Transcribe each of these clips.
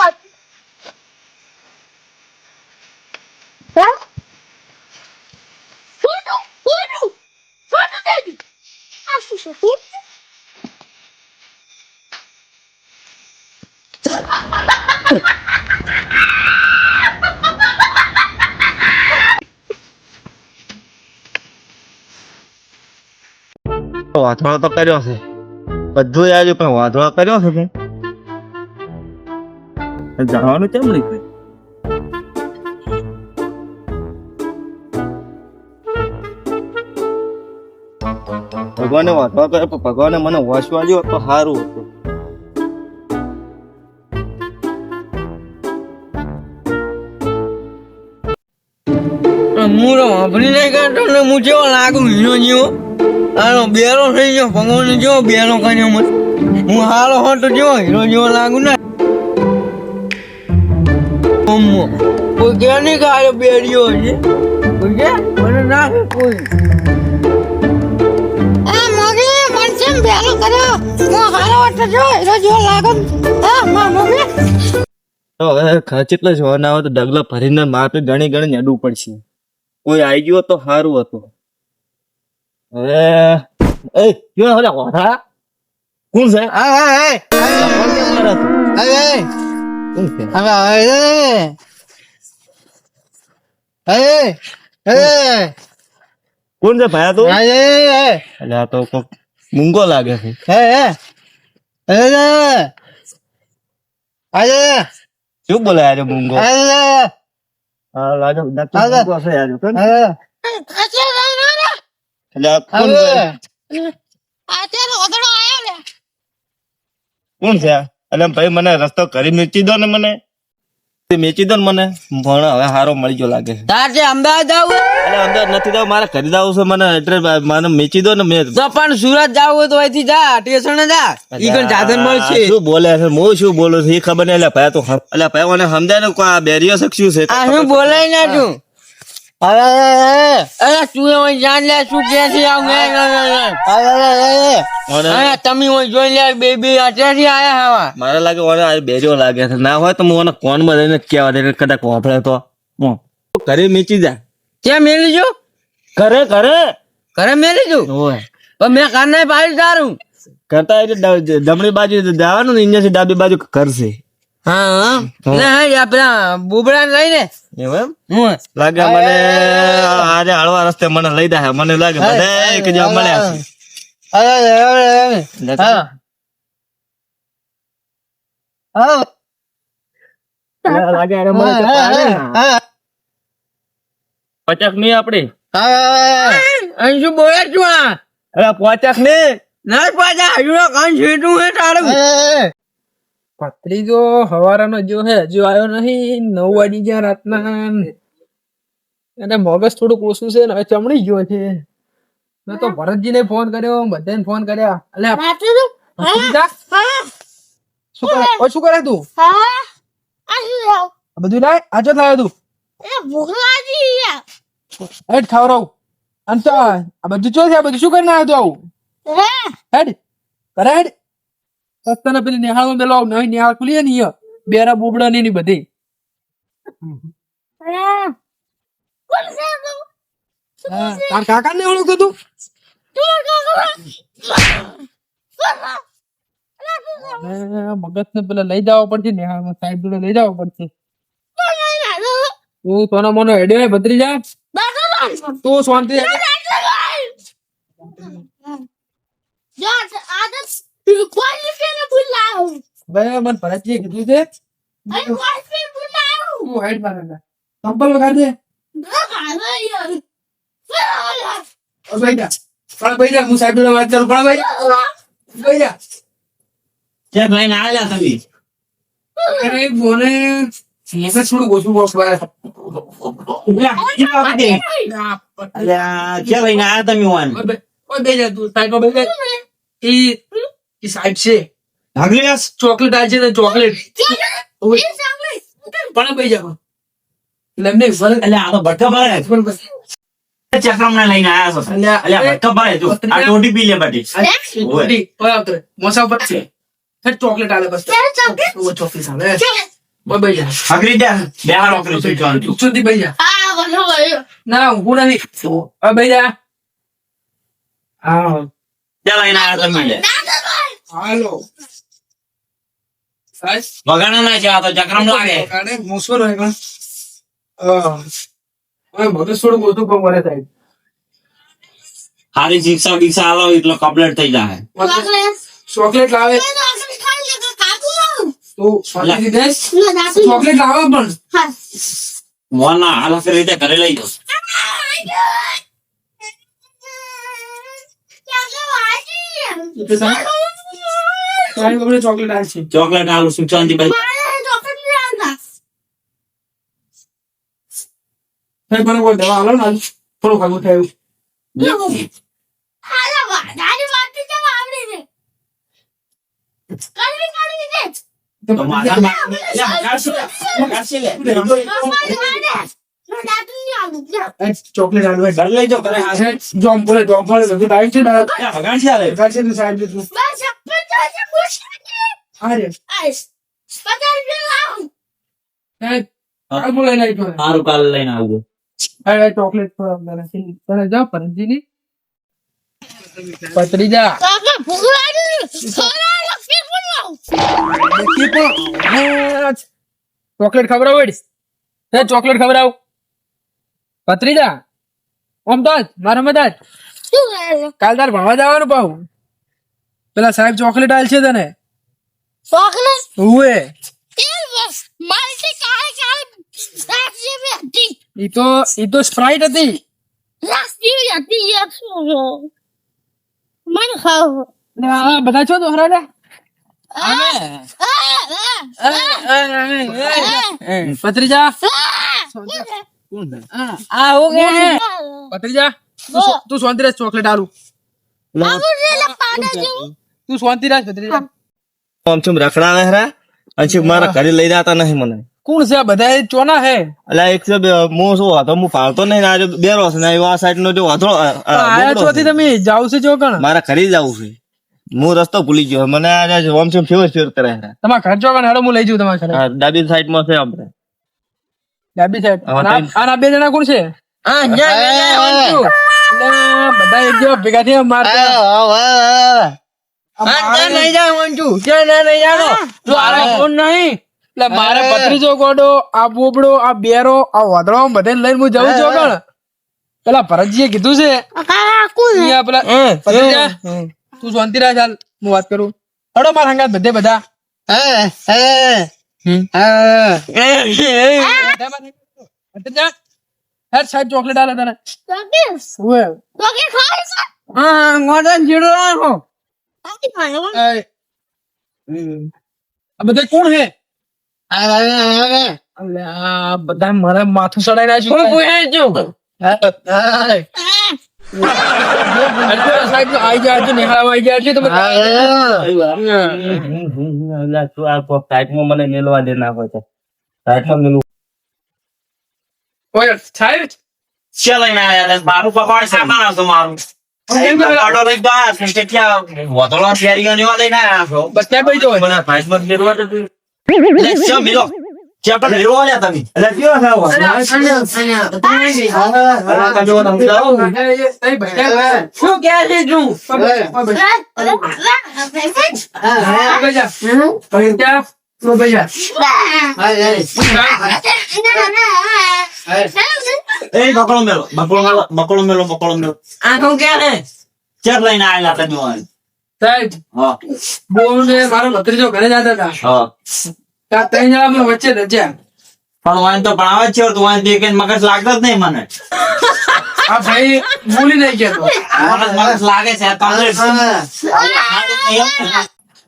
હાથી હાથી હા photo photo photo દેજો આ શું છે ફોટો વાંધો તો કર્યો છે બધું યાદ પણ વાંધો કર્યો છે કે જવાનું કેમ નહીં ભગવાને વાંધો કરે પણ ભગવાને મને વાંચવા જો તો સારું હતું. હું તો વાપરી નહીં કરતો ને હું જેવો લાગુ હીરો જેવો? આનો બેરો થઈ ગયો ભગવાન જેવો બેરો કર્યો મને? હું હારો હતો જેવો હીરો લાગુ ને? અમ્મો કોઈ કે નહીં કે આયો છે? કોઈ કે મને ના કે કોઈ. આ મોગી મન કેમ બેલો કર્યો. હું હારો વાટો જો હીરો જેવો લાગો હા માં મોગી તો હવે ખર્ચ એટલે જોવાના આવે તો ડગલા ભરીને મારે ગણી ગણી અડવું પડશે. કોઈ આવી ગયો તો સારું હતું. હવે એ કયો હવે વાધા કોણ છે? હવે હવે હવે કોણ છે ભાયા તું? એટલે આ તો કોક મૂંગો લાગે છે. હે હે હે હે શું બોલે યાર મૂંગો? હે હા નક્કી મૂંગો છે યાર કોણ? હે એટલે અત્યારે લે છે? એટલે ભાઈ મને રસ્તો કરી મેચી દો ને મને. મેચી દો ને મને. પણ હવે હારો મળી ગયો લાગે છે. તાર જે અમદાવાદ જાવ એટલે અમદાવાદ નથી જવું મારે ઘરે જવું છે મને. એટલે મને મેચી દો ને મેં. તો પણ સુરત જાવ હોય તો અહીંથી જા સ્ટેશન જા. ઈ કણ સાધન મળશે શું બોલે છે? હું શું બોલું છું? એ ખબર નહીં. એટલે ભાઈ તો એટલે ભાઈ મને સમજાય ને કોઈ આ બેરિયો શખ્યું છે. આ હું બોલાય ના તું. અરે અરે તું હોય જાણ લે શું કે છે આવ અરે તમે જોઈ લે બેબી અત્યારથી આયા હવા? મારા લાગે આ બેરીઓ લાગે છે. ના હોય તો હું રહીને જ કહેવા દે કદાચ વાપરે તો. ઘરે મેચી જા. ક્યાં મેલી જો? ઘરે ઘરે. ઘરે મેલી જો ઓય. પણ મેં કાન નહીં પાડી તારું. કરતા એટલે ડ- બાજુ જવાનું ને અહીંયાથી ડાબી બાજુ કરશે. હા હા. લે હા લઈને. એવું એમ? હું. લાગે મને આજે હળવા રસ્તે મને લઈ દે મને લાગે બધા મળ્યા છે નહીં આપડે? અહીં શું બોલે છું અરે પચાક નહીં. ના પાછા હજુ છેટું હે તારું પત્રીજો હવારાનો જો હે હજુ આવ્યો નહીં નવ વાગી ગયા રાતના. અને મગજ થોડુંક ઓછું છે ને હવે ચમડી ગયો છે. મેં તો ભરતજીને ફોન કર્યો બધાને ફોન કર્યા. હા? શું કરે? ઓય શું કરે તું? બધું લાય આજો લાવ્યો તું. હેડ ખાવરાવ અને તો આ બધું ચો છે આ બધું શું કરીને આવ્યો તું આવું? હેડ કરે હેડ. રસ્તાના પેલી નિહાળમાં પેલો નવી નિહાળ ખુલી ને ઈ બેરા બોબડા ની બધી. તાર કાકા ને ઓળખતો તું? મગજ ને પેલા લઈ જવા પડશે ને સાહેબ જોડે લઈ જવા પડશે. તું તને મને હેડે. ભત્રી જા તું શાંતિ બે મને ભરતજી કીધું છે. તું હેડ મારે ચંપલ વગાડ દે. ઓ ભાઈ જા. પણ ભાઈ જા હું સાહેબ જોડે વાત કરું. પણ ભાઈ જા. ભાઈ જા. ચેક લઈને આવ્યા તમે. અરે બોને મગજ થોડું ઓછું બોસ ભાઈ. અલ્યા ક્યાં લઈને આવ્યા તમે વાન બે- જા તું સાહેબ બે જા. ઈ ઈ સાહેબ છે. ભાગલીસ ચોકલેટ આ છે ને ચોકલેટ. પણ બે જા એટલે એમને ફરક એટલે આ તો ભટકા ભાડે પણ બસ. લઈને આયા છો. અલ્યા, અલ્યા ભટકા જો આ ટોટી પી લે બાટી આ ઓય. ઓય આવતો રે. છે. ચોકલેટ આલે બસ. ચોકલેટ? ઓ ચોકલેટ આલે. બોય જા. બે હાર ઓકરી સુધી જા. આ બોલો બોલો. ના હું નથી. જા. હા. ચાલ અહીં આયા તમે હાલો. વગાડો ના છે આ તો ચક્રમ લાગે. કાને મૂસો રહે પણ હા હવે મગજ થોડું ઓછું પણ મને સાહેબ. હારી શિક્ષા દીક્ષા આલો એટલો કમ્પ્લેટ થઈ જાય ચોકલેટ લાવે. ચોકલેટ લાવે પણ. હા. મોન ના હાલ રીતે ઘરે લઈ જાઉં સાહેબ આપણે ચોકલેટ આવે છે ચોકલેટથી ભાઈ બરોબર દવા આલો ને. થોડું ખાવું થયું તો ચોકલેટ આલુ હોય. ઘરે લઈ જાઓ ઘરે હાથે. જોમ બોલે જોમ બોલે બધું ટાઈમ છે ને લે, વગાડશે હાલે. વગાડશે ને સાહેબ જેટલું હા રે. સાહેબ બોલે નહીં તો સારું કાલે લઈને આવજો. અરે ચોકલેટ તો તને તને જા પરજીની પતરી જા. ચોકલેટ વળી હે ચોકલેટ ખબર પતરી જા ઓમ તો મારો મદાજ કાલ તાર ભણવા જવાનું પાહુ. પેલા સાહેબ ચોકલેટ આલ છે તને. ચોકલેટ? હતી. ઈ તો ઈ તો સ્પ્રાઇટ હતી. રાખ જેવી હતી યાર શું મને ખાવ. બધા છો દોહરા ને પત્રીજા. આ હો ગયા પત્રીજા તું શો- શાંતિ રાખ ચોકલેટ આલુ. તું શાંતિ રાખ પત્રીજા આમ ચમ રખડાવે હરા અને મારા ઘરે લઈ જતા નહીં મને. કોણ છે બધા ચોના હે? એટલે એક છે મો હું શું હતો હું ફાળતો નહીં ને આજે બેરો છે ને આ સાઈડ નો જો અ, આયા ચોથી તમે જાવ છે ચોકણ મારા ઘરે જવું છે. હું રસ્તો ભૂલી ગયો મને આજે ઓમ ચમ ફેવર ફેર કરે હરા તમારા ઘર કણ? હેડો હું લઈ જઉં તમારા ઘરે. ડાબી સાઈડમાં છે આપણે ડાબી સાઈડ આ- બે જણા કોણ છે? એટલે બધા એક જેવા ભેગા થયા મારતા એટલે મારે ભત્રીજો ગોડો આ બોબડો આ બેરો આ વાદળો બધે લઈને હું જઉં છું કણ પેલા ભરતજીએ કીધું છે. પેલા તું શાંતિ રાખ ચાલ હું વાત કરું. હડો મારા હંગાત બધે બધા. બધા મારા હંગાત. સાહેબ ચોકલેટ આલે તને ઓએ. એ. આ બધા કોણ હે બધા મારે માથું ચડાઈ નાખ્યું સાહેબ આઈ જાય છે નિહાળવા આવી જાય છે તમે મને મેલવા દે નાખો છે મેલવું ઓય સાહેબ છે લઈને આયા લે, મારું પકવાડ સામાન હતું મારું આડો લઈ કેટલા વધોળા શેરીઓ ને એવા લઈને આયા છો. બધા ભાઈ જો મને ભાઈસ મત મેળવા તો તું. લે, છે મિલો. છે પણ મેળવો ને તમે. એટલે કયો છે આવો? અલા, તમે ઓલા મિલાવો. શું કે છે તું એ બકડો મેલો બકડો મેલો બકડો મેલો બકડો મેલો ચેક લઈને આયેલા તમે જોવા. સાહેબ હા બોલ ને મારો ભત્રીજો ઘરે જતા હતા હા ત્યાં ત્રણ જણા અમે વચ્ચે રચ્યા પણ વાંધો તો ભણાવે જ છે તું એક મગજ લાગતો જ નહીં મને આ ભાઈ બોલી નહીં કેતો મગજ મગજ લાગે છે.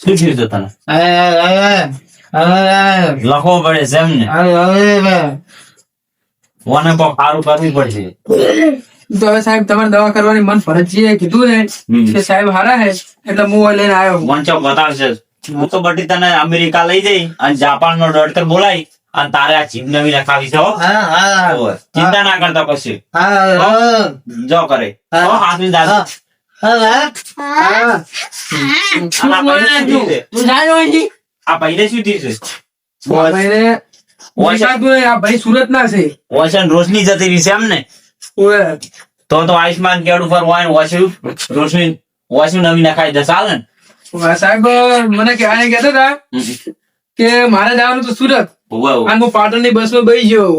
શું થયું છે તને લખવો પડે છે એમ ને? મને પણ સારું કરવી પડશે. તો હવે સાહેબ તમારે દવા કરવાની મન ફરજીએ કીધું ને કે સાહેબ હારા હે એટલે હું લઈને આવ્યો વંચો બતાવશે. હું તો બધી તને અમેરિકા લઈ જઈ અને જાપાન નો ડોક્ટર બોલાઈ અને તારે આ જીમ નવી લખાવી છો હો. ચિંતા ના કરતા પછી. જો કરે. હો, હાથની દાદ. હા. હા હા. તું? અહીંથી આ ભાઈને શું થયું છે? ભાઈને ઓળખાતું આ ભાઈ સુરત ના છે. વોશન રોશની જતી રહી છે એમ ને તો તો આયુષ્માન કાર્ડ ઉપર હોય વોશું રોશની વોશું નવી નખાઈ દે ચાલે ને? સાહેબ મને કહેવાય કહેતા હતા કે મારે જવાનું તો સુરત. અને હું પાટણની બસમાં બેસી ગયો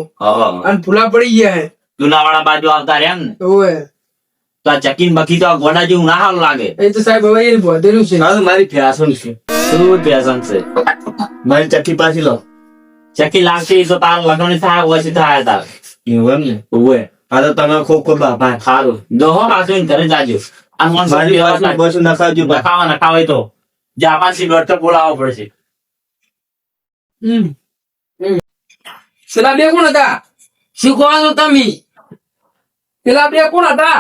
અને ફૂલા પડી ગયા હે. જુનાવાડા બાજુ આવતા રહ્યા એમ ને તો આ ચકીન બકી તો આ ગોડા જેવું ના હાલ લાગે. એ તો સાહેબ હવે એ છે. મારી ફેશન છે. શું ફેશન છે મારી ચક્કી પાછી લો ચકી લાગતી તો તાર લગન થાય ઓછી થાય તાર એવું એમ ને ઉભે આ તો તમે ખૂબ ખૂબ આભાર સારું દોહો પાછું ઘરે જાજો આ મને સબ્જી પાછું બસું નખાવજો બા. નખાવા નખાવે તો જાપાનથી ડોક્ટર બોલાવવો પડશે હમ. પેલા બે કોણ હતા શું કહો છો તમે પેલા બે કોણ હતા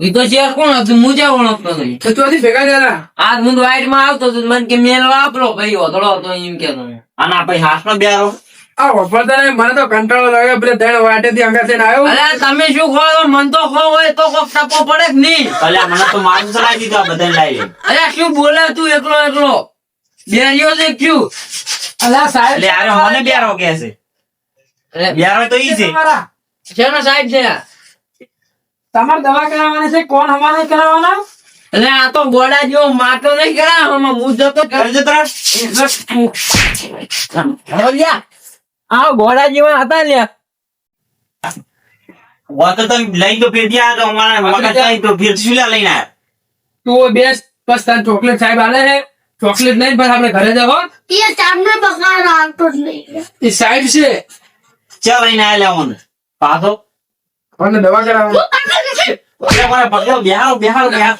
તો શેર કોણ હતું? હું જ્યાં ઓળખતો તો ચોથી ભેગા થયેલા આજ હું વાઈટમાં આવતો હતો મને કે મેલ વાપરો ભાઈ ઓતળો હતો એમ કે તમે અને આ પછી હાથમાં બેરો આ વફરતા નહીં મને તો કંટાળો લાગે પેલા ત્રણ વાટેથી અંગા થઈને આવ્યો અલ્યા તમે શું ખો મન તો ખો હોય તો કોક ટપો પડે કે નહીં? અલ્યા મને તો મારું ચલાવી દીધું બધા લાવી અરે શું બોલે તું એકલો એકલો? બેરિયો છે ક્યું અલા સાહેબ અરે મને બેરો કે છે. અરે બેરો તો ઈ છે. છે ને સાહેબ છે? તમારે દવા કરાવવાની છે? કોણ હમાને કરાવવાના? અરે આ તો ગોડા જેવો માટો નહીં કરાવવામાં હું જતો ઘરે જતો રહે. આ ગોડા જેવા હતા લ્યા. વા તો તમે લઈને તો ફેર ત્યાં તો અમારા મગજ તો ફેર શું લઈને આવ્યા? તું બેસ બસ તાર ચોકલેટ સાહેબ આલે હે ચોકલેટ નહીં બસ આપણે ઘરે જાવ એ ચાંદને બગાડ આવતો જ નહીં. એ સાહેબ છે. ચાલ લઈને આયા લેવાનું પાછો. કોને દવા કરાવવાની અરે મને પકડો બેહારો બેહારો બેહારો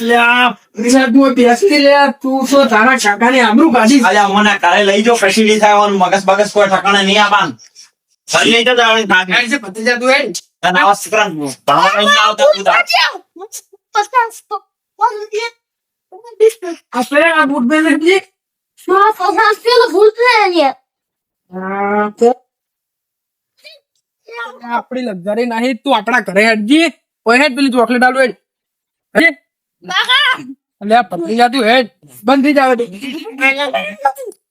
લ્યા. અરે તું બેસતી લે તું તો તારા કાકાની આબરૂ કાઢી અલ્યા મને ઘરે લઈ જાઓ કશી નહીં થાય મને મગજ બગસ કોઈ ઠકાણે નહીં આપાન ઘરે લઈ જાઓ તાવડી થાક કાઢી છે પતી જતું હે તને આવા શીકરાન ભણવા નહીં આવતા તું તાર. પચાસ તો આ પેલા આ બૂટ પહેરે છે પચાસ પેલો ભૂત ને આપડી લક્ઝરી નહીં તું આપણા ઘરે હેડજી. ઓય હેડ પેલી ચોકલેટ આલુ હેડ. બાકા એટલે આ પતરી જાતું હેડ. બંધ થઈ જાવે